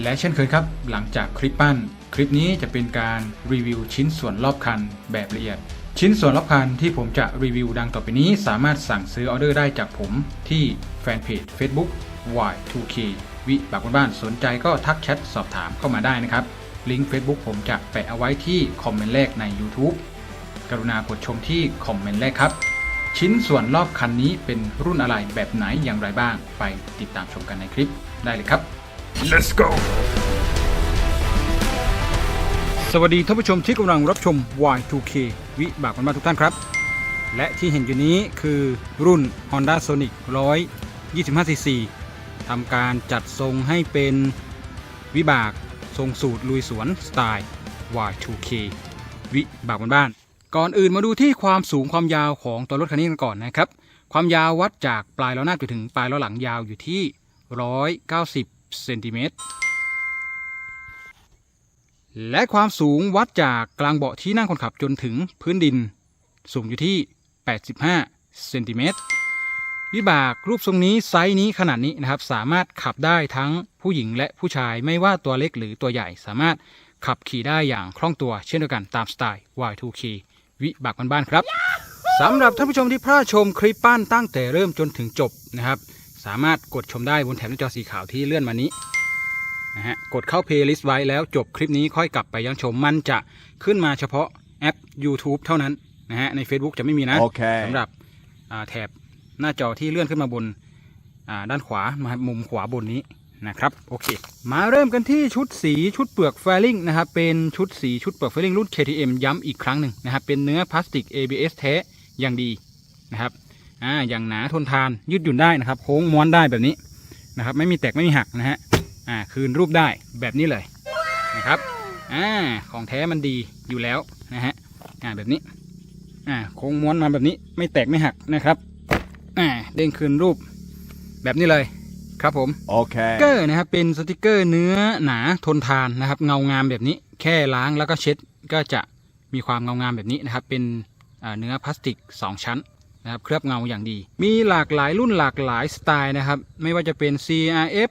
และเช่นเคยครับ หลังจากคลิปปั้น คลิปนี้จะเป็นการรีวิวชิ้นส่วนรอบคันแบบละเอียด ชิ้นส่วนรอบคันที่ผมจะรีวิวดังต่อไปนี้ สามารถสั่งซื้อออเดอร์ได้จากผมที่แฟนเพจ Facebook Y2K วิบากบ้านสนใจก็ทักแชทสอบถามเข้ามาได้นะครับ ลิงก์ Facebook ผมจะแปะเอาไว้ที่คอมเมนต์แรกใน YouTube กรุณากดชมที่คอมเมนต์แรกครับ ชิ้นส่วนรอบคันนี้เป็นรุ่นอะไรแบบไหนอย่างไรบ้าง ไปติดตามชมกันในคลิปได้เลยครับ Let's go สวัสดีท่านผู้ชมที่กำลังรับชม Y2K วิบากมันมาทุกท่านครับ และที่เห็นอยู่นี้คือรุ่น Honda Sonic 125cc ทำการจัดทรงให้เป็นวิบากทรงสูตรลุยสวนสไตล์ Y2K วิบากบ้านๆก่อนอื่นมาดูที่ความสูงความยาวของตัวรถคันนี้กันก่อนนะครับ ความยาววัดจากปลายล้อหน้าจนถึงปลายล้อหลังยาวอยู่ที่ 190 เซนติเมตร และความสูงวัดจากกลางเบาะที่นั่งคนขับจนถึงพื้นดิน สูงอยู่ที่ 85เซนติเมตรวิบากรูปทรงนี้ไซส์นี้ขนาดนี้นะครับ สามารถขับได้ทั้งผู้หญิงและผู้ชายไม่ว่าตัวเล็กหรือตัวใหญ่ สามารถขับขี่ได้อย่างคล่องตัว เช่นเดียวกันตามสไตล์ Y2K วิบากบ้านๆครับสำหรับท่านผู้ชมที่พลาดชมคลิปปั้นตั้งแต่เริ่มจนถึงจบนะครับ สามารถกดชมได้บนแถบหน้าจอสีขาวที่เลื่อนมานี้นะฮะกดเข้า playlist ไว้แล้วจบคลิปนี้ค่อยกลับไปยังชมมันจะขึ้นมาเฉพาะแอป YouTube เท่านั้นนะฮะใน Facebook จะไม่มีนะโอเคสำหรับอ่าแถบหน้าจอที่เลื่อนขึ้นมาบนอ่าด้านขวามามุมขวาบนนี้นะครับโอเค มาเริ่มกันที่ชุดสีชุดเปลือกแฟลิงนะครับเป็นชุดสีชุดเปลือกแฟลิงรุ่น KTM ย้ำอีกครั้งหนึ่งนะครับเป็นเนื้อพลาสติก ABS แท้อย่างดีนะครับ อ่าอย่างหนาทนทานยืดหยุ่นได้นะครับ โค้งม้วนได้แบบนี้นะครับ ไม่มีแตกไม่มีหักนะฮะอ่าคืนรูปได้แบบนี้เลยนะครับอ่าของแท้มันดีอยู่แล้วนะฮะอ่าแบบนี้อ่าโค้งม้วนมาแบบนี้ไม่แตกไม่หักนะครับอ่าเด้งคืนรูปแบบนี้เลยครับผมส Okay. ติกเกอร์นะครับเป็นสติกเกอร์เนื้อหนาทนทานนะครับ เงางามแบบนี้ แค่ล้างแล้วก็เช็ดก็จะมีความเงางามแบบนี้นะครับ เป็นอ่าเนื้อพลาสติก 2 ชั้น นะครับเคลือบเงาอย่างดี มีหลากหลายรุ่นหลากหลายสไตล์นะครับ ไม่ว่าจะเป็น CRF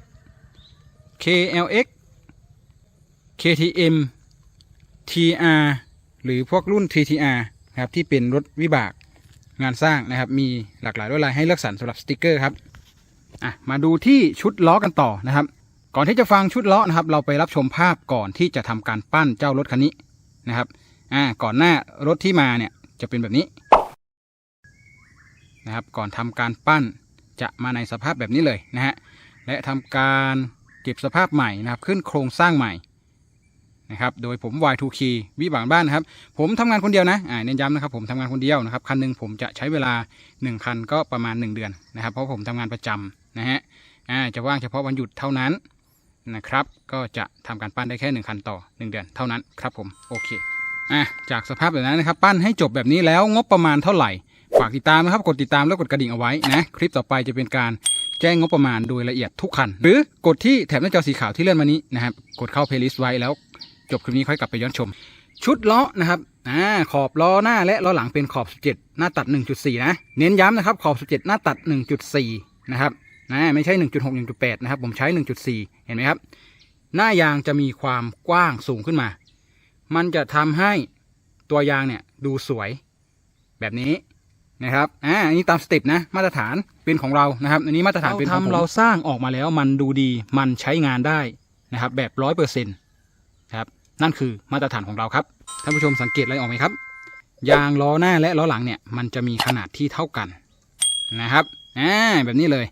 KLX KTM TR หรือพวกรุ่น TTR นะครับที่เป็นรถวิบากงานสร้างนะครับ มีหลากหลายลวดลายให้เลือกสรรสำหรับสติกเกอร์ครับอะมาดูที่ชุดล้อกันต่อนะครับ ก่อนที่จะฟังชุดล้อนะครับ เราไปรับชมภาพก่อนที่จะทำการปั้นเจ้ารถคันนี้นะครับอ่าก่อนหน้ารถที่มาเนี่ยจะเป็นแบบนี้ นะครับ ก่อนทำการปั้นจะมาในสภาพแบบนี้เลยนะฮะและทำการเก็บสภาพใหม่นะครับ ขึ้นโครงสร้างใหม่นะครับโดยผม Y2K วิบากบ้านนะครับ ผมทำงานคนเดียวนะอ่าเน้นย้ำนะครับผมทำงานคนเดียวนะครับคันหนึงผมจะใช้เวลา 1 คันก็ประมาณ 1 เดือนนะครับ เพราะผมทำงานประจำนะฮะอ่าจะว่างเฉพาะวันหยุดเท่านั้นนะครับ ก็จะทำการปั้นได้แค่ 1 คันต่อ 1 เดือนเท่านั้นครับผมโอเคอะจากสภาพแบบนั้นนะครับ ปั้นให้จบแบบนี้แล้วงบประมาณเท่าไหร่ ฝากติดตามนะครับ กดติดตามแล้วกดกระดิ่งเอาไว้นะ คลิปต่อไปจะเป็นการแจ้งงบประมาณโดยละเอียดทุกคัน หรือกดที่แถบหน้าจอสีขาวที่เลื่อนมานี้นะครับ กดเข้า playlist ไว้แล้วจบคลิปนี้ค่อยกลับไปย้อนชม ชุดล้อนะครับอ่าขอบล้อหน้าและล้อหลังเป็นขอบ 17 หน้าตัด 1.4 นะ เน้นย้ำนะครับขอบ 17 หน้าตัด 1.4 นะครับนะไม่ใช่ 1.6 1.8 นะครับ ผมใช้ 1.4 เห็นไหมครับ หน้ายางจะมีความกว้างสูงขึ้นมา มันจะทำให้ตัวยางเนี่ยดูสวยแบบนี้ นะครับอ่าอันนี้ตามสเต็ปนะมาตรฐานเป็นของเรานะครับอันนี้มาตรฐานเป็นของผมเราสร้างออกมาแล้วมันดูดีมันใช้งานได้นะครับแบบร้อยเปอร์เซ็นต์ครับนั่นคือมาตรฐานของเราครับท่านผู้ชมสังเกตอะไรออกไหมครับยางล้อหน้าและล้อหลังเนี่ยมันจะมีขนาดที่เท่ากันนะครับอ่าแบบนี้เลย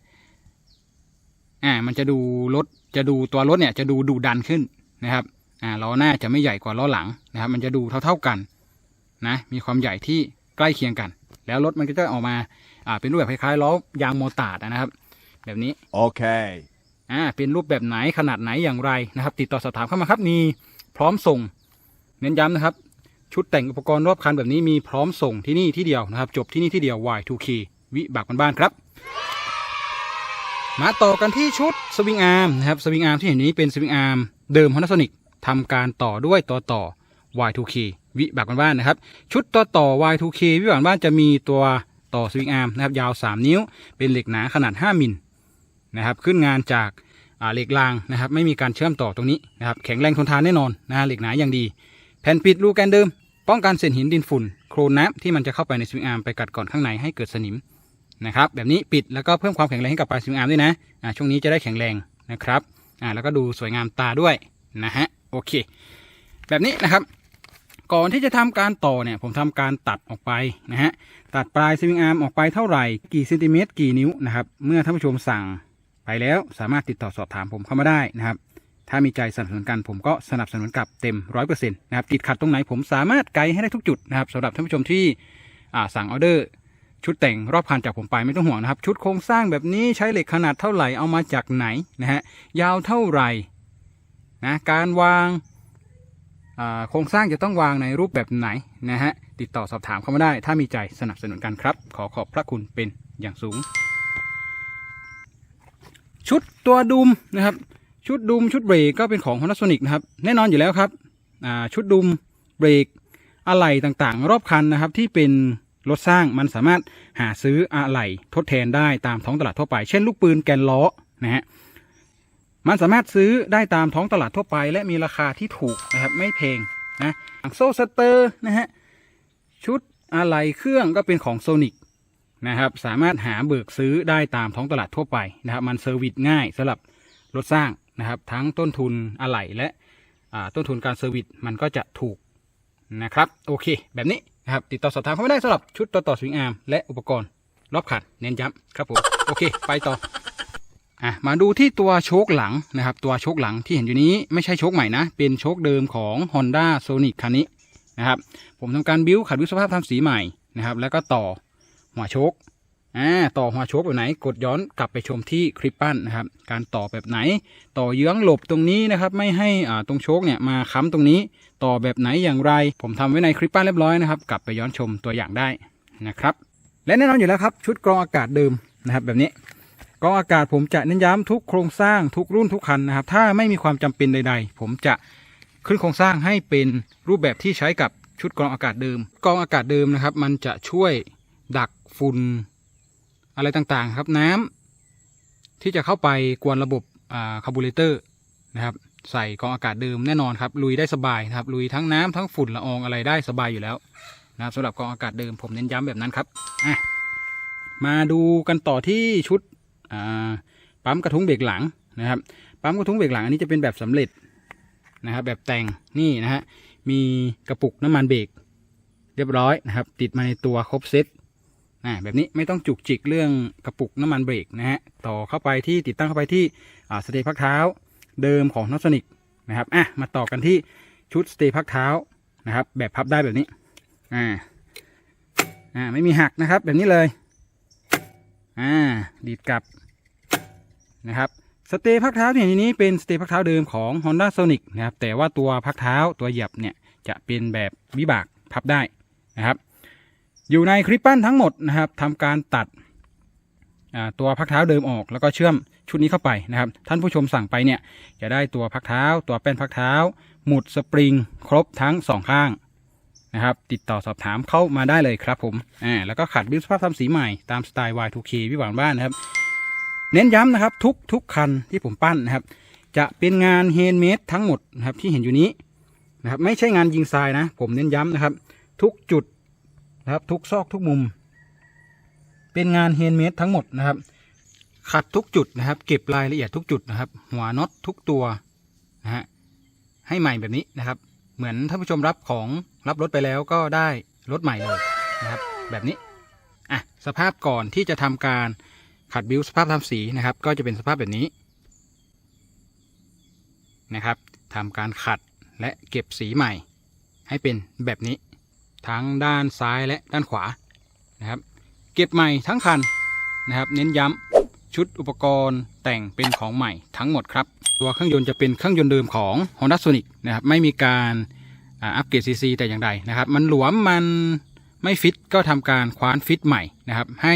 อ่ามันจะดูรถจะดูตัวรถเนี่ยจะดูดุดันขึ้นนะครับอ่าล้อหน้าจะไม่ใหญ่กว่าล้อหลังนะครับ มันจะดูเท่าๆกันนะมีความใหญ่ที่ใกล้เคียงกัน แล้วรถมันก็จะออกมาอ่าเป็นรูปแบบคล้ายๆล้อยางโมตาร์ดนะครับ แบบนี้ Okay. อ่าเป็นรูปแบบไหนขนาดไหนอย่างไรนะครับ ติดต่อสอบถามเข้ามาครับมีพร้อมส่ง เน้นย้ำนะครับ ชุดแต่งอุปกรณ์รอบคันแบบนี้มีพร้อมส่งที่นี่ที่เดียวนะครับ จบที่นี่ที่เดียว Y2K วิบากบ้านๆครับมาต่อกันที่ชุดสวิงอาร์มนะครับสวิงอาร์มที่เห็นนี้เป็นสวิงอาร์มเดิม Honda Sonic ทำการต่อด้วยต่อต่อ Y2K วิบากบ้านนะครับ ชุดต่อต่อ Y2K วิบากบ้านจะมีตัวต่อสวิงอาร์มนะครับยาว 3 นิ้ว เป็นเหล็กหนาขนาด 5มิลนะครับขึ้นงานจากเหล็กรางนะครับไม่มีการเชื่อมต่อตรงนี้นะครับแข็งแรงทนทานแน่นอนนะฮะเหล็กหนาอย่างดี แผ่นปิดรูแกนเดิม ป้องกันเศษหินดินฝุ่น โครนน้ำที่มันจะเข้าไปในสวิงอาร์มไปกัดก่อนข้างในให้เกิดสนิมนะครับแบบนี้ปิดแล้วก็เพิ่มความแข็งแรงให้กับปลายสวิงอาร์มด้วยนะอ่าช่วงนี้จะได้แข็งแรงนะครับอ่าแล้วก็ดูสวยงามตาด้วยนะฮะโอเค แบบนี้นะครับ ก่อนที่จะทำการต่อเนี่ยผมทำการตัดออกไปนะฮะตัดปลายสวิงอาร์มออกไปเท่าไหร่กี่เซนติเมตรกี่นิ้วนะครับเมื่อท่านผู้ชมสั่งไปแล้วสามารถติดต่อสอบถามผมเข้ามาได้นะครับ ถ้ามีใจสนับสนุนกันผมก็สนับสนุนกลับเต็มร้อยเปอร์เซ็นต์นะครับติดขัดตรงไหนผมสามารถไกด์ให้ได้ทุกจุดนะครับสำหรับท่านผู้ชมที่สั่งออเดอร์ชุดแต่งรอบคันจากผมไปไม่ต้องห่วงนะครับ ชุดโครงสร้างแบบนี้ใช้เหล็กขนาดเท่าไหร่เอามาจากไหนนะฮะยาวเท่าไหร่นะการวาง โครงสร้างจะต้องวางในรูปแบบไหนนะฮะติดต่อสอบถามเข้ามาได้ ถ้ามีใจสนับสนุนกันครับ ขอขอบพระคุณเป็นอย่างสูง ชุดตัวดุมนะครับ ชุดดุมชุดเบรกก็เป็นของ Honda Sonic นะครับ แน่นอนอยู่แล้วครับชุดดุมเบรกอะไหล่ต่างๆ รอบคันนะครับที่เป็นรถสร้างมันสามารถหาซื้ออะไหล่ทดแทนได้ตามท้องตลาดทั่วไป เช่นลูกปืนแกนล้อนะฮะ มันสามารถซื้อได้ตามท้องตลาดทั่วไป และมีราคาที่ถูกนะครับไม่แพงนะโซ่สเตอร์นะฮะชุดอะไหล่เครื่องก็เป็นของ Sonic นะครับสามารถหาเบิกซื้อได้ตามท้องตลาดทั่วไปนะครับมันเซอร์วิสง่ายสำหรับรถสร้างนะครับทั้งต้นทุนอะไหล่และอ่าต้นทุนการเซอร์วิสมันก็จะถูกนะครับโอเค แบบนี้นะครับติดต่อสอบถามเข้ามาได้สำหรับชุดต่อต่อสวิงอาร์มและอุปกรณ์รอบขัดเน้นย้ำครับผมโอเค ไปต่อ อะมาดูที่ตัวโชคหลังนะครับ ตัวโชคหลังที่เห็นอยู่นี้ไม่ใช่โชคใหม่นะ เป็นโชคเดิมของ Honda Sonic คันนี้นะครับ ผมทำการบิ้วขัดบิ้วสภาพทำสีใหม่นะครับ แล้วก็ต่อหัวโชคอ่าต่อหัวโชคแบบไหน กดย้อนกลับไปชมที่คลิปปั้นนะครับ การต่อแบบไหน ต่อเยื้องหลบตรงนี้นะครับ ไม่ให้อ่าตรงโชคเนี่ยมาค้ำตรงนี้ ต่อแบบไหนอย่างไร ผมทำไว้ในคลิปปั้นเรียบร้อยนะครับ กลับไปย้อนชมตัวอย่างได้นะครับ และแน่นอนอยู่แล้วครับ ชุดกรองอากาศเดิมนะครับ แบบนี้ กองอากาศผมจะเน้นย้ำทุกโครงสร้างทุกรุ่นทุกคันนะครับ ถ้าไม่มีความจำเป็นใด ๆ ผมจะขึ้นโครงสร้างให้เป็นรูปแบบที่ใช้กับชุดกรองอากาศเดิม กรองอากาศเดิมนะครับ มันจะช่วยดักฝุ่นอะไรต่างๆครับน้ำที่จะเข้าไปกวนระบบคาร์บูเรเตอร์นะครับ ใส่กรองอากาศเดิมแน่นอนครับ ลุยได้สบายนะครับ ลุยทั้งน้ำทั้งฝุ่นละอองอะไรได้สบายอยู่แล้วนะครับสำหรับกรองอากาศเดิมผมเน้นย้ำแบบนั้นครับอะมาดูกันต่อที่ชุด ปั๊มกระทุ้งเบรกหลังนะครับปั๊มกระทุ้งเบรกหลังอันนี้จะเป็นแบบสำเร็จนะครับแบบแต่งนี่นะฮะมีกระปุกน้ำมันเบรกเรียบร้อยนะครับ ติดมาในตัวครบเซตอ่าแบบนี้ไม่ต้องจุกจิกเรื่องกระปุกน้ำมันเบรกนะฮะต่อเข้าไปที่ติดตั้งเข้าไปที่อ่าสเตย์พักเท้าเดิมของนอสนิกนะครับอะมาต่อกันที่ชุดสเตย์พักเท้านะครับ แบบพับได้แบบนี้อ่าอ่าไม่มีหักนะครับแบบนี้เลยอ่าดีดกลับ นะครับสเตย์พักเท้าเนี่ยทีนี้เป็นสเตย์พักเท้าเดิมของ Honda Sonic นะครับแต่ว่าตัวพักเท้าตัวเหยียบเนี่ยจะเป็นแบบวิบากพับได้นะครับ อยู่ในคลิปปั้นทั้งหมดนะครับทำการตัดตัวพักเท้าเดิมออก แล้วก็เชื่อมชุดนี้เข้าไปนะครับ ท่านผู้ชมสั่งไปเนี่ยจะได้ตัวพักเท้า ตัวแป้นพักเท้า หมุดสปริง ครบทั้งสองข้างนะครับ ติดต่อสอบถามเข้ามาได้เลยครับผมอ่าแล้วก็ขัดบิวสภาพทำสีใหม่ตามสไตล์ Y2K วิหวานบ้านนะครับ เน้นย้ำนะครับทุกทุกคันที่ผมปั้นนะครับ จะเป็นงานเฮนเมดทั้งหมดนะครับที่เห็นอยู่นี้นะครับไม่ใช่งานยิงทรายนะ ผมเน้นย้ำนะครับ ทุกจุดนะครับทุกซอกทุกมุม เป็นงานเฮนเมดทั้งหมดนะครับ ขัดทุกจุดนะครับ เก็บรายละเอียดทุกจุดนะครับ หัวน็อตทุกตัวนะฮะให้ใหม่แบบนี้นะครับ เหมือนท่านผู้ชมรับของรับรถไปแล้วก็ได้รถใหม่เลยนะครับ แบบนี้อะสภาพก่อนที่จะทำการ ขัดบิวสภาพทำสีนะครับ ก็จะเป็นสภาพแบบนี้นะครับทำการขัดและเก็บสีใหม่ ให้เป็นแบบนี้ ทั้งด้านซ้ายและด้านขวานะครับ เก็บใหม่ทั้งคันนะครับ เน้นย้ำชุดอุปกรณ์แต่งเป็นของใหม่ทั้งหมดครับ ตัวเครื่องยนต์จะเป็นเครื่องยนต์เดิมของ Honda Sonic นะครับ ไม่มีการอัปเกรดซีซีแต่อย่างใดนะครับ มันหลวมมันไม่ฟิตก็ทำการคว้านฟิตใหม่นะครับ ให้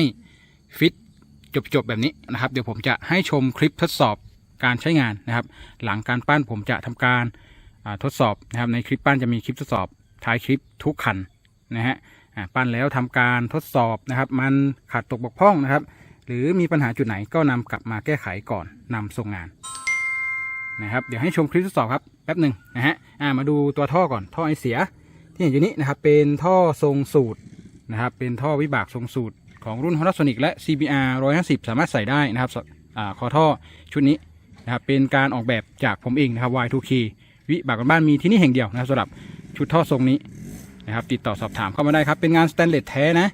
ฟิต จบๆแบบนี้นะครับ เดี๋ยวผมจะให้ชมคลิปทดสอบการใช้งานนะครับ หลังการปั้นผมจะทำการทดสอบนะครับ ในคลิปปั้นจะมีคลิปทดสอบท้ายคลิปทุกคันนะฮะปั้นแล้วทำการทดสอบนะครับ มันขาดตกบกพร่องนะครับ หรือมีปัญหาจุดไหนก็นำกลับมาแก้ไขก่อนนำส่งงานนะครับเดี๋ยวให้ชมคลิปทดสอบครับแป๊บหนึ่งนะฮะมาดูตัวท่อก่อนท่อไอเสียที่เห็นอยู่นี้นะครับเป็นท่อทรงสูตรนะครับเป็นท่อวิบากทรงสูตร ของรุ่น Honasonic และ CBR 150 สามารถใส่ได้นะครับอ่าคอท่อชุดนี้นะครับเป็นการออกแบบจากผมเองนะครับ Y2K วิบากบ้านมีที่นี่แห่งเดียวนะครับสำหรับชุดท่อทรงนี้นะครับติดต่อสอบถามเข้ามาได้ครับ เป็นงานสแตนเลสแท้นะ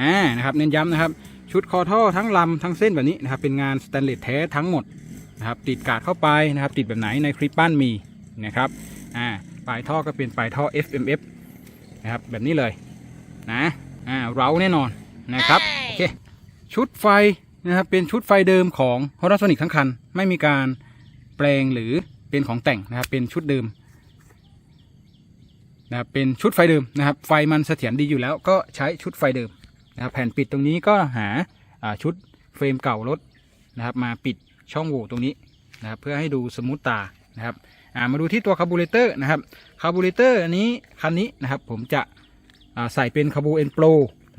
อ่านะครับเน้นย้ำนะครับ ชุดคอท่อทั้งลำทั้งเส้นแบบนี้นะครับเป็นงานสแตนเลสแท้ทั้งหมดนะครับติดกาดเข้าไปนะครับ ติดแบบไหนในคลิปปั้นมีนะครับอ่าปลายท่อก็เป็นปลายท่อ FMF นะครับแบบนี้เลยนะอ่าเราแน่นอนนะครับ ชุดไฟนะครับเป็นชุดไฟเดิมของ Honda Sonic ทั้งคัน ไม่มีการแปลงหรือเป็นของแต่งนะครับเป็นชุดเดิมนะครับเป็นชุดไฟเดิมนะครับ ไฟมันเสถียรดีอยู่แล้วก็ใช้ชุดไฟเดิมนะครับแผ่นปิดตรงนี้ก็หาาชุดเฟรมเก่ารถนะครับ มาปิดช่องโหว่ตรงนี้นะครับเพื่อให้ดูสมูทตานะครับามาดูที่ตัวคาร์บูเรเตอร์นะครับคาร์บูเรเตอร์อันนี้คันนี้นะครับผมจะใส่เป็นคาร์บูเอ็นโปร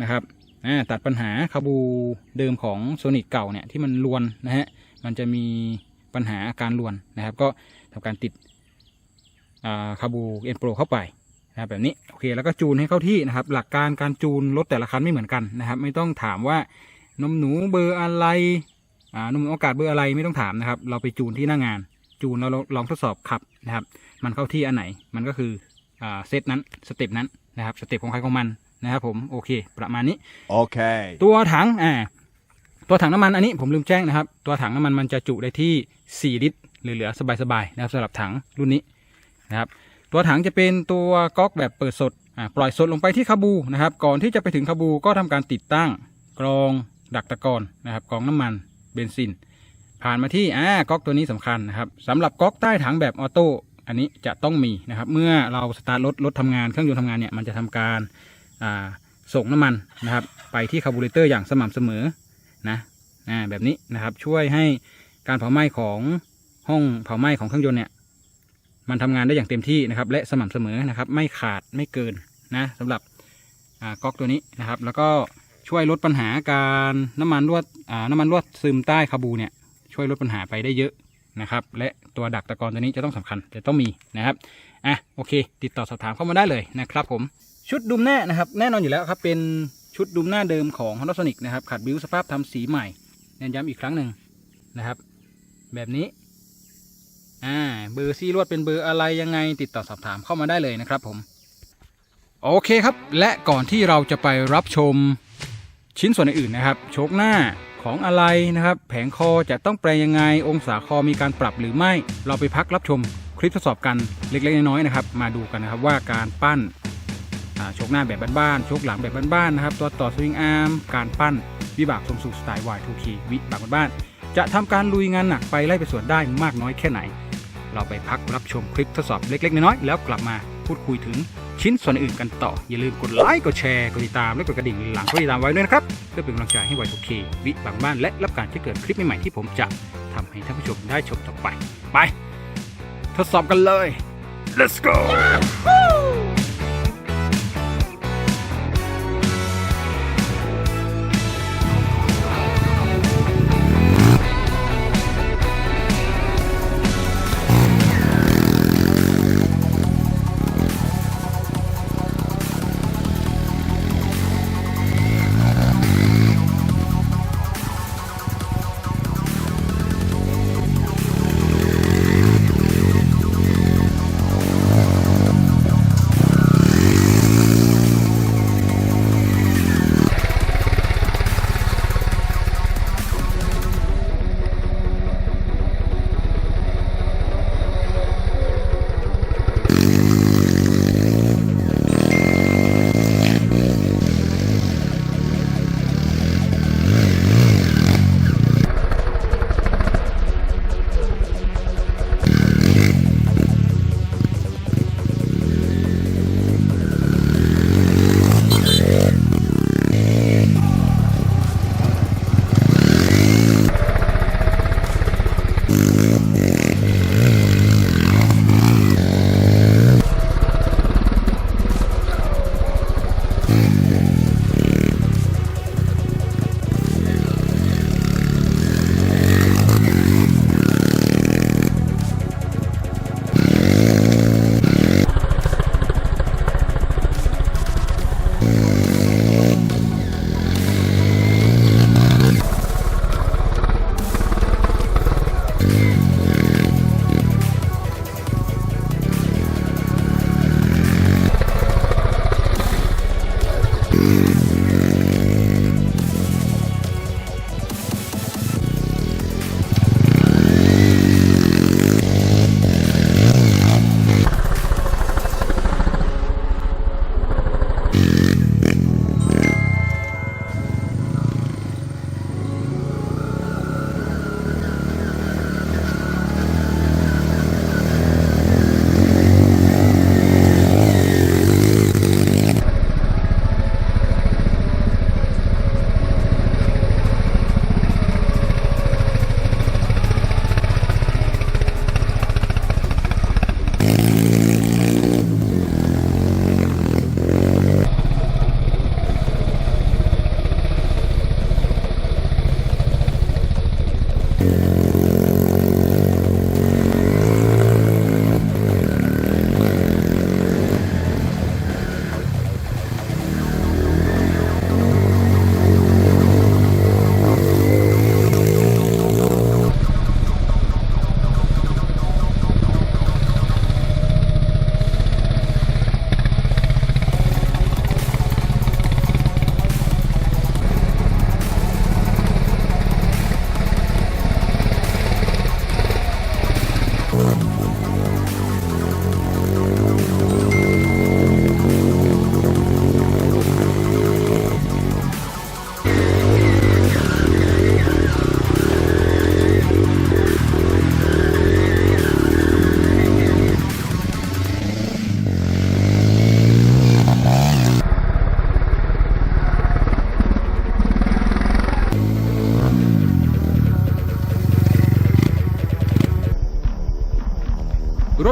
นะครับ ตัดปัญหาคาร์บูเดิมของโซนิ c เก่าเนี่ยที่มันลวนนะฮะมันจะมีปัญหาอาการลวนนะครับ ก็ทำการติดคาร์บูเอ็นโปรเข้าไปนะบแบบนี้โอเคแล้วก็จูนให้เข้าที่นะครับ หลักการการจูนรถแต่ละคันไม่เหมือนกันนะครับ ไม่ต้องถามว่านมหนูเบอร์อะไรอ่านมหนูอากาศเบอร์อะไรไม่ต้องถามนะครับ เราไปจูนที่หน้างาน จูนแล้วเราลองทดสอบขับนะครับ มันเข้าที่อันไหนมันก็คือเซตนั้นสเต็ปนั้นนะครับสเต็ปของใครของมัน นะครับผมโอเค ประมาณนี้ Okay. ตัวถังอ่าตัวถังน้ำมันอันนี้ผมลืมแจ้งนะครับ ตัวถังน้ำมันมันจะจุได้ที่ 4 ลิตรเหลือๆสบายๆนะครับสำหรับถังรุ่นนี้นะครับตัวถังจะเป็นตัวก๊อกแบบเปิดสดอ่าปล่อยสดลงไปที่คาบูนะครับ ก่อนที่จะไปถึงคาบูก็ทำการติดตั้งกรองดักตะกอนนะครับกรองน้ำมันเบนซิน ผ่านมาที่อ่าก๊อกตัวนี้สำคัญนะครับสำหรับก๊อกใต้ถังแบบออโต้อันนี้จะต้องมีนะครับ เมื่อเราสตาร์ทรถรถทำงานเครื่องยนต์ทำงานเนี่ยมันจะทำการอ่า ส่งน้ำมันนะครับ ไปที่คาร์บูเรเตอร์อย่างสม่ำเสมอนะอ่าแบบนี้นะครับช่วยให้การเผาไหม้ของห้องเผาไหม้ของเครื่องยนต์เนี่ยมันทำงานได้อย่างเต็มที่นะครับ และสม่ำเสมอนะครับ ไม่ขาดไม่เกินนะสำหรับก๊อกตัวนี้นะครับ แล้วก็ช่วยลดปัญหาการน้ำมันรั่วน้ำมันรั่วซึมใต้คาบูเนี่ยช่วยลดปัญหาไปได้เยอะนะครับ และตัวดักตะกอนตัวนี้จะต้องสำคัญจะต้องมีนะครับอะโอเค ติดต่อสอบถามเข้ามาได้เลยนะครับผม ชุดดุมหน้านะครับแน่นอนอยู่แล้วครับเป็นชุดดุมหน้าเดิมของ Honda Sonic นะครับขัดบิวสภาพทำสีใหม่เน้นย้ำอีกครั้งหนึ่งนะครับ แบบนี้อ่าเบอร์ซี่ลวดเป็นเบอร์อะไรยังไงติดต่อสอบถามเข้ามาได้เลยนะครับผม โอเคครับ และก่อนที่เราจะไปรับชมชิ้นส่วนอื่นนะครับ โชคหน้าของอะไรนะครับ แผงคอจะต้องแปลงยังไง องศาคอมีการปรับหรือไม่ เราไปพักรับชมคลิปทดสอบกันเล็กๆน้อยๆนะครับ มาดูกันนะครับว่าการปั้น ชคหน้าแบบบ้านๆโชคหลังแบบบ้านๆนะครับตัวต่อสวิงอาร์มการปั้นวิบากทรงสูตรสไตล์ Y2K วิบากบ้านๆจะทำการลุยงานหนักไปไล่ไปสวนได้มากน้อยแค่ไหน เราไปพักรับชมคลิปทดสอบเล็กๆน้อยๆแล้วกลับมาพูดคุยถึงชิ้นส่วนอื่นกันต่อ อย่าลืมกดไลค์กดแชร์กดติดตามและกดกระดิ่งหลังกดติดตามไว้ด้วยนะครับเพื่อเป็นกำลังใจให้ไวทุกเควิบางบ้านและรับการแจ้งเกิดคลิปใหม่ๆที่ผมจะทำให้ท่านผู้ชมได้ชมต่อไปไป ทดสอบกันเลย let's go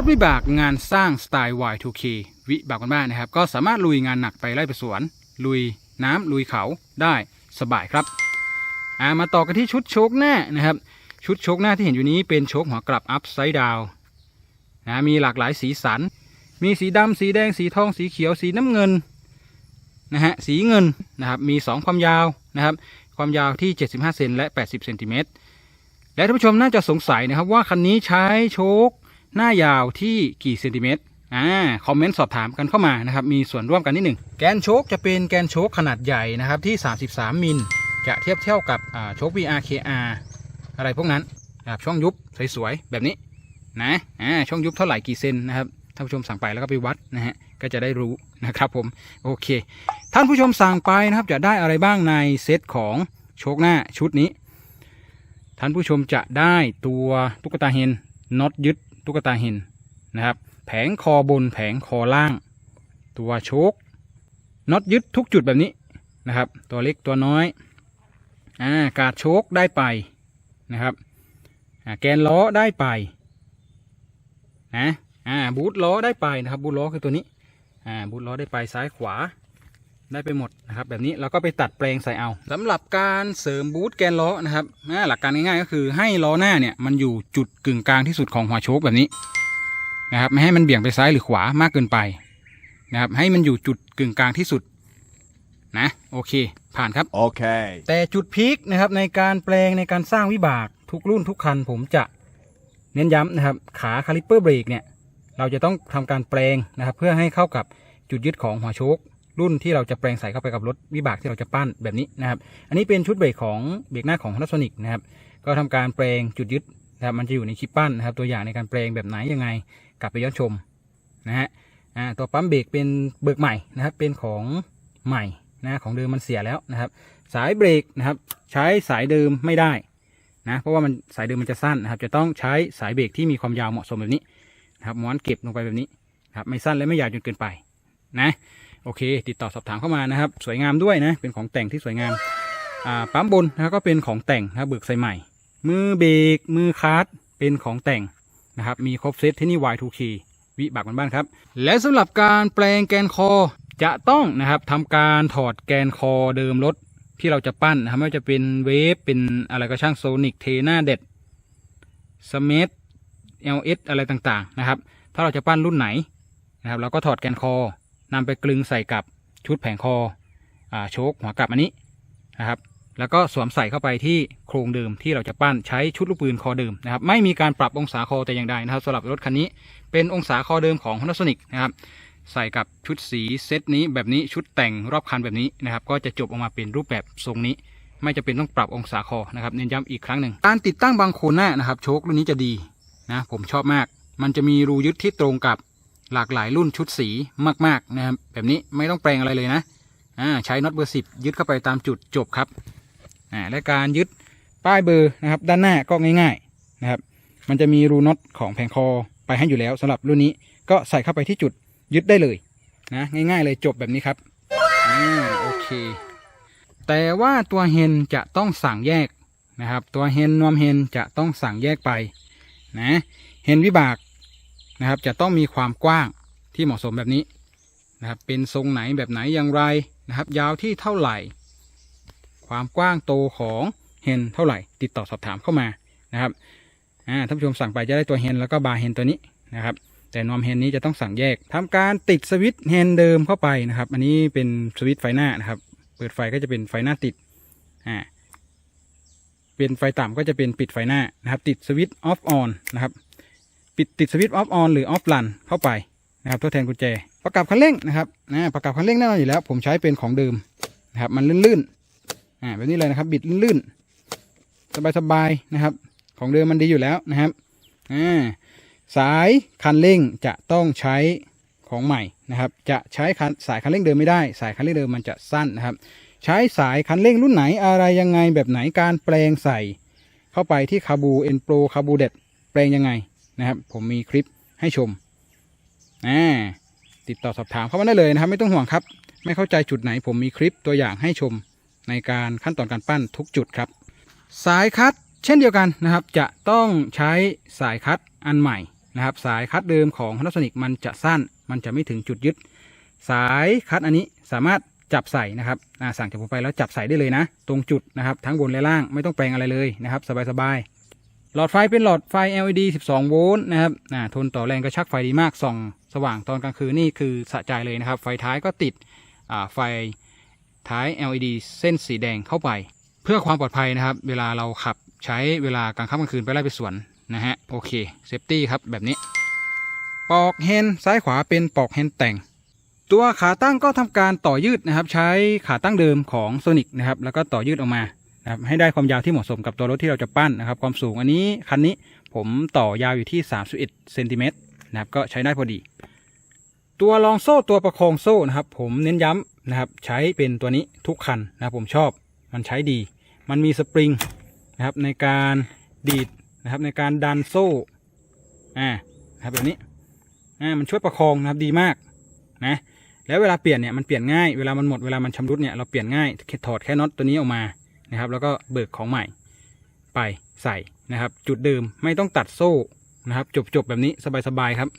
ถวิบากงานสร้างสไตล์ Y2K วิบากบ้านๆนะครับ ก็สามารถลุยงานหนักไปไล่ไปสวน ลุยน้ำลุยเขาได้สบายครับอ่ามาต่อกันที่ชุดโชคหน้านะครับ ชุดโชคหน้าที่เห็นอยู่นี้เป็นโชคหัวกลับอัพไซด์ดาวนะมีหลากหลายสีสัน มีสีดำสีแดงสีทองสีเขียวสีน้ำเงินนะฮะสีเงินนะครับมี 2 ความยาวนะครับ ความยาวที่ 75 เซนและ 80 เซนติเมตรและท่านผู้ชมน่าจะสงสัยนะครับว่าคันนี้ใช้โชค หน้ายาวที่กี่เซนติเมตรอ่าคอมเมนต์สอบถามกันเข้ามานะครับมีส่วนร่วมกันนิดหนึ่งแกนโชคจะเป็นแกนโชคขนาดใหญ่นะครับที่ 33 มิลจะเทียบเท่ากับอ่าโชค VRKR อะไรพวกนั้นนะครับช่องยุบสวยๆแบบนี้นะอ่าช่องยุบเท่าไหร่กี่เซนนะครับท่านผู้ชมสั่งไปแล้วก็ไปวัดนะฮะก็จะได้รู้นะครับผมโอเค ท่านผู้ชมสั่งไปนะครับจะได้อะไรบ้างในเซตของโชคหน้าชุดนี้ ท่านผู้ชมจะได้ตัวตุ๊กตาเฮนน็อตยึด ตุ๊กตาเฮนนะครับ แผงคอบนแผงคอล่าง ตัวโชคน็อตยึดทุกจุดแบบนี้นะครับ ตัวเล็กตัวน้อยอ่ากาดโชคได้ไปนะครับอ่าแกนล้อได้ไปนะอ่าบูทล้อได้ไปนะครับบูทล้อคือตัวนี้อ่าบูทล้อได้ไปซ้ายขวา ได้ไปหมดนะครับแบบนี้เราก็ไปตัดแปลงใส่เอาสำหรับการเสริมบูทแกนล้อนะครับอ่าหลักการง่ายๆก็คือให้ล้อหน้าเนี่ยมันอยู่จุดกึ่งกลางที่สุดของหัวโชคแบบนี้นะครับไม่ให้มันเบี่ยงไปซ้ายหรือขวามากเกินไปนะครับให้มันอยู่จุดกึ่งกลางที่สุดนะโอเค ผ่านครับ Okay. แต่จุดพีคนะครับในการแปลงในการสร้างวิบากทุกรุ่นทุกคันผมจะเน้นย้ำนะครับขาคาลิปเปอร์เบรกเนี่ยเราจะต้องทำการแปลงนะครับเพื่อให้เข้ากับจุดยึดของหัวโชค รุ่นที่เราจะแปลงใส่เข้าไปกับรถวิบากที่เราจะปั้นแบบนี้นะครับ อันนี้เป็นชุดเบรกของเบรกหน้าของ Honda Sonic นะครับ ก็ทำการแปลงจุดยึดนะครับมันจะอยู่ในคลิปปั้นนะครับ ตัวอย่างในการแปลงแบบไหนยังไง กลับไปย้อนชมนะฮะอ่าตัวปั๊มเบรกเป็นเบิกใหม่นะครับ เป็นของใหม่นะของเดิมมันเสียแล้วนะครับ สายเบรกนะครับใช้สายเดิมไม่ได้นะเพราะว่ามันสายเดิมมันจะสั้นนะครับ จะต้องใช้สายเบรกที่มีความยาวเหมาะสมแบบนี้นะครับม้วนเก็บลงไปแบบนี้นะครับไม่สั้นและไม่ยาวจนเกินไปนะ โอเค ติดต่อสอบถามเข้ามานะครับ สวยงามด้วยนะ เป็นของแต่งที่สวยงาม อ่า ปั๊มบนนะครับก็เป็นของแต่งนะเบิกใส่ใหม่ มือเบรก มือคาร์ดเป็นของแต่งนะครับ มีครบเซตที่นี่ Y2K วิบากบ้านครับ และสำหรับการแปลงแกนคอจะต้องนะครับทำการถอดแกนคอเดิมรถที่เราจะปั้นนะครับไม่ว่าจะเป็นเวฟเป็นอะไรก็ช่างโซนิกเทน่าเด็ดสเมธเอลเอสอะไรต่างๆนะครับ ถ้าเราจะปั้นรุ่นไหนนะครับ เราก็ถอดแกนคอ นำไปกลึงใส่กับชุดแผงคออโชคหัวกลับอันนี้นะครับ แล้วก็สวมใส่เข้าไปที่โครงเดิมที่เราจะปั้นใช้ชุดลูกปืนคอเดิมนะครับ ไม่มีการปรับองศาคอแต่อย่างใดนะครับสำหรับรถคันนี้เป็นองศาคอเดิมของ Honda Sonic นะครับใส่กับชุดสีเซตนี้แบบนี้ชุดแต่งรอบคันแบบนี้นะครับ ก็จะจบออกมาเป็นรูปแบบทรงนี้ ไม่จะเป็นต้องปรับองศาคอนะครับเน้นย้ำอีกครั้งหนึ่งการติดตั้งบางโคนหน้านะครับ โชครุ่นนี้จะดีนะผมชอบมาก มันจะมีรูยึดที่ตรงกับ หลากหลายรุ่นชุดสีมากๆนะครับแบบนี้ไม่ต้องแปลงอะไรเลยนะอ่าใช้น็อตเบอร์สิบยึดเข้าไปตามจุดจบครับอ่าและการยึดป้ายเบอร์นะครับ ด้านหน้าก็ง่ายๆนะครับ มันจะมีรูน็อตของแผงคอไปให้อยู่แล้วสำหรับรุ่นนี้ก็ใส่เข้าไปที่จุดยึดได้เลยนะง่าย ๆ เลยจบแบบนี้ครับอ่าโอเค แต่ว่าตัวเฮนจะต้องสั่งแยกนะครับ ตัวเฮนนวมเฮนจะต้องสั่งแยกไปนะเฮนวิบาก นะครับ จะต้องมีความกว้างที่เหมาะสมแบบนี้นะครับ เป็นทรงไหนแบบไหนอย่างไรนะครับ ยาวที่เท่าไหร่ ความกว้างโตของเฮนเท่าไหร่ ติดต่อสอบถามเข้ามานะครับอ่าท่านผู้ชมสั่งไปจะได้ตัวเฮนแล้วก็บาร์เฮนตัวนี้นะครับแต่นอมเฮนนี้จะต้องสั่งแยกทำการติดสวิตช์เฮนเดิมเข้าไปนะครับ อันนี้เป็นสวิตช์ไฟหน้านะครับ เปิดไฟก็จะเป็นไฟหน้าติดอ่าเป็นไฟต่ำก็จะเป็นปิดไฟหน้านะครับ ติดสวิตช์ออฟออนนะครับ ปิดติดสวิตช์ออฟออนหรือออฟลันเข้าไปนะครับทดแทนกุญแจ ประกับคันเร่งนะครับนะประกับคันเร่งแน่นอนอยู่แล้ว ผมใช้เป็นของเดิมนะครับมันลื่นๆอ่าแบบนี้เลยนะครับ บิดลื่นๆสบายๆนะครับ ของเดิมมันดีอยู่แล้วนะครับอ่าสายคันเร่งจะต้องใช้ของใหม่นะครับ จะใช้สายคันเร่งเดิมไม่ได้ สายคันเร่งเดิมมันจะสั้นนะครับ ใช้สายคันเร่งรุ่นไหนอะไรยังไงแบบไหนการแปลงใส่ เข้าไปที่คาบูเอ็นโปรคาบูเด็ดแปลงยังไง นะครับ ผมมีคลิปให้ชมอ่าติดต่อสอบถามเข้ามาได้เลยนะครับ ไม่ต้องห่วงครับ ไม่เข้าใจจุดไหน ผมมีคลิปตัวอย่างให้ชมในการขั้นตอนการปั้นทุกจุดครับ สายคัดเช่นเดียวกันนะครับ จะต้องใช้สายคัดอันใหม่นะครับ สายคัดเดิมของ Panasonic มันจะสั้น มันจะไม่ถึงจุดยึด สายคัดอันนี้สามารถจับใส่นะครับสั่งจากผมไปแล้วจับใส่ได้เลยนะ ตรงจุดนะครับ ทั้งบนและล่างไม่ต้องแปลงอะไรเลยนะครับ สบายๆ หลอดไฟเป็นหลอดไฟ LED 12 โวลต์นะครับอ่าทนต่อแรงกระชักไฟดีมากส่อง สว่างตอนกลางคืนนี่คือสะใจเลยนะครับ ไฟท้ายก็ติดอ่าไฟท้าย LED เส้นสีแดงเข้าไป เพื่อความปลอดภัยนะครับ เวลาเราขับใช้เวลากลางค่ำกลางคืนไปไล่ไปสวนนะฮะโอเคเซฟตี้ครับแบบนี้ปอกแฮนซ้ายขวาเป็นปอกแฮนแต่ง ตัวขาตั้งก็ทำการต่อยืดนะครับ ใช้ขาตั้งเดิมของโซนิกนะครับแล้วก็ต่อยืดออกมา นะครับให้ได้ความยาวที่เหมาะสมกับตัวรถที่เราจะปั้นนะครับ ความสูงอันนี้คันนี้ผมต่อยาวอยู่ที่ 31เซนติเมตรนะครับก็ใช้ได้พอดี ตัวรองโซ่ตัวประคองโซ่นะครับ ผมเน้นย้ำนะครับ ใช้เป็นตัวนี้ทุกคันนะผมชอบมันใช้ดี มันมีสปริงนะครับในการดีดนะครับในการดันโซ่อ่านะครับแบบนี้อ่ามันช่วยประคองนะครับดีมากนะแล้วเวลาเปลี่ยนเนี่ยมันเปลี่ยนง่ายเวลามันหมดเวลามันชำรุดเนี่ยเราเปลี่ยนง่ายถอดแค่น็อตตัวนี้ออกมา นะครับ แล้วก็เบิกของใหม่ไปใส่นะครับ จุดเดิมไม่ต้องตัดโซ่นะครับจบๆแบบนี้สบายๆครับ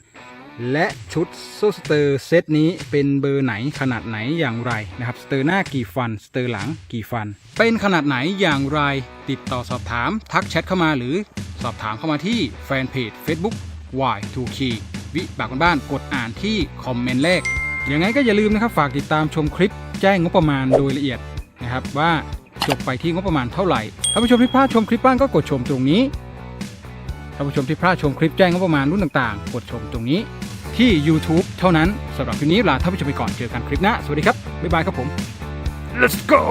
และชุดโซ่สเตอร์เซตนี้เป็นเบอร์ไหนขนาดไหนอย่างไรนะครับสเตอร์หน้ากี่ฟันสเตอร์หลังกี่ฟัน เป็นขนาดไหนอย่างไรติดต่อสอบถาม ทักแชทเข้ามาหรือสอบถามเข้ามาที่แฟนเพจ Facebook Y2Key วิบากบ้านกดอ่านที่คอมเมนต์แรกอยังไงก็อย่าลืมนะครับฝากติดตามชมคลิปแจ้งงบประมาณโดยละเอียดนะครับว่า จบไปที่งบประมาณเท่าไหร่ท่านผู้ชมที่พลาดชมคลิปบ้างก็กดชมตรงนี้ท่านผู้ชมที่พลาดชมคลิปแจ้งงบประมาณรุ่นต่างๆ กดชมตรงนี้ ที่ YouTube เท่านั้นสำหรับคลิปนี้ลาท่านผู้ชมไปก่อนเจอกันคลิปหน้าสวัสดีครับบ๊ายบายครับผม let's go